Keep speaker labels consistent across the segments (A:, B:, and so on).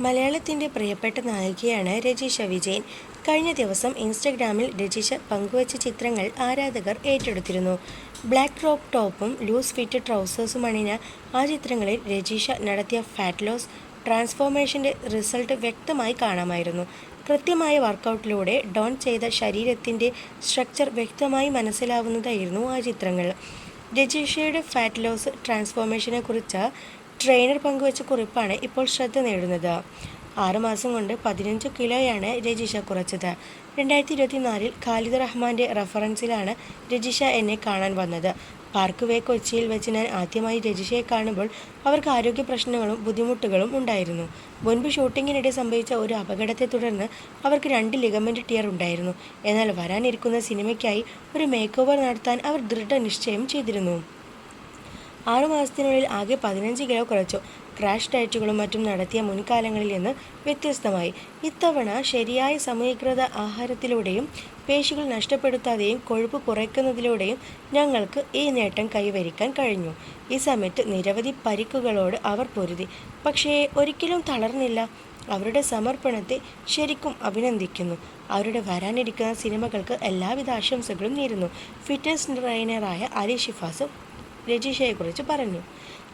A: മലയാളത്തിന്റെ പ്രിയപ്പെട്ട നായികയാണ് രജിഷ വിജയൻ. കഴിഞ്ഞ ദിവസം ഇൻസ്റ്റഗ്രാമിൽ രജിഷ പങ്കുവച്ച ചിത്രങ്ങൾ ആരാധകർ ഏറ്റെടുത്തിരുന്നു. ബ്ലാക്ക് ക്രോപ്പ് ടോപ്പും ലൂസ് ഫിറ്റ് ട്രൗസേഴ്സും അണിഞ്ഞ ആ ചിത്രങ്ങളിൽ രജിഷ നടത്തിയ ഫാറ്റ് ലോസ് ട്രാൻസ്ഫോർമേഷന്റെ റിസൾട്ട് വ്യക്തമായി കാണാമായിരുന്നു. കൃത്യമായ വർക്കൗട്ടിലൂടെ ഡോൺ ചെയ്ത ശരീരത്തിന്റെ സ്ട്രക്ചർ വ്യക്തമായി മനസ്സിലാവുന്നതായിരുന്നു ആ ചിത്രങ്ങൾ. രജിഷയുടെ ഫാറ്റ് ലോസ് ട്രാൻസ്ഫോർമേഷനെ കുറിച്ച് ട്രെയിനർ പങ്കുവച്ച കുറിപ്പാണ് ഇപ്പോൾ ശ്രദ്ധ നേടുന്നത്. ആറുമാസം കൊണ്ട് പതിനഞ്ച് കിലോയാണ് രജിഷ കുറച്ചത്. രണ്ടായിരത്തി ഇരുപത്തിനാലിൽ ഖാലിദ് റഹ്മാന്റെ റഫറൻസിലാണ് രജിഷ എന്നെ കാണാൻ വന്നത്. പാർക്ക് വേ കൊച്ചിയിൽ വെച്ച് ഞാൻ ആദ്യമായി രജിഷയെ കാണുമ്പോൾ അവർക്ക് ആരോഗ്യ പ്രശ്നങ്ങളും ബുദ്ധിമുട്ടുകളും ഉണ്ടായിരുന്നു. മുൻപ് ഷൂട്ടിങ്ങിനിടെ സംഭവിച്ച ഒരു അപകടത്തെ തുടർന്ന് അവർക്ക് രണ്ട് ലിഗമെന്റ് ടിയർ ഉണ്ടായിരുന്നു. എന്നാൽ വരാനിരിക്കുന്ന സിനിമയ്ക്കായി ഒരു മേക്ക് നടത്താൻ അവർ ദൃഢനിശ്ചയം ചെയ്തിരുന്നു. ആറു മാസത്തിനുള്ളിൽ ആകെ പതിനഞ്ച് കിലോ കുറച്ചു. ക്രാഷ് ഡയറ്റുകളും മറ്റും നടത്തിയ മുൻകാലങ്ങളിൽ നിന്ന് വ്യത്യസ്തമായി. ഇത്തവണ ശരിയായ സമീകൃത ആഹാരത്തിലൂടെയും പേശികൾ നഷ്ടപ്പെടുത്താതെയും കൊഴുപ്പ് കുറയ്ക്കുന്നതിലൂടെയും ഞങ്ങൾക്ക് ഈ നേട്ടം കൈവരിക്കാൻ കഴിഞ്ഞു. ഈ സമയത്ത് നിരവധി പരിക്കുകളോട് അവർ പൊരുതി. പക്ഷേ ഒരിക്കലും തളർന്നില്ല. അവരുടെ സമർപ്പണത്തെ ശരിക്കും അഭിനന്ദിക്കുന്നു. അവരുടെ വരാനിരിക്കുന്ന സിനിമകൾക്ക് എല്ലാവിധ ആശംസകളും നേരുന്നു. ഫിറ്റ്നസ് ട്രെയിനറായ അലി ഷിഫാസും രജിഷയെക്കുറിച്ച് പറഞ്ഞു.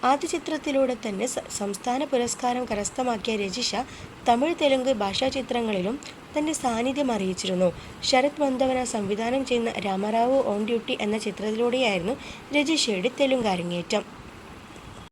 A: ആദ്യ ചിത്രത്തിലൂടെ തന്നെ സംസ്ഥാന പുരസ്കാരം കരസ്ഥമാക്കിയ രജിഷ തമിഴ് തെലുങ്ക് ഭാഷാ ചിത്രങ്ങളിലും തന്റെ സാന്നിധ്യം അറിയിച്ചിരുന്നു. ശരത് മന്ദവന സംവിധാനം ചെയ്യുന്ന രാമറാവു ഓൺ ഡ്യൂട്ടി എന്ന ചിത്രത്തിലൂടെയായിരുന്നു രജിഷയുടെ തെലുങ്ക് അരങ്ങേറ്റം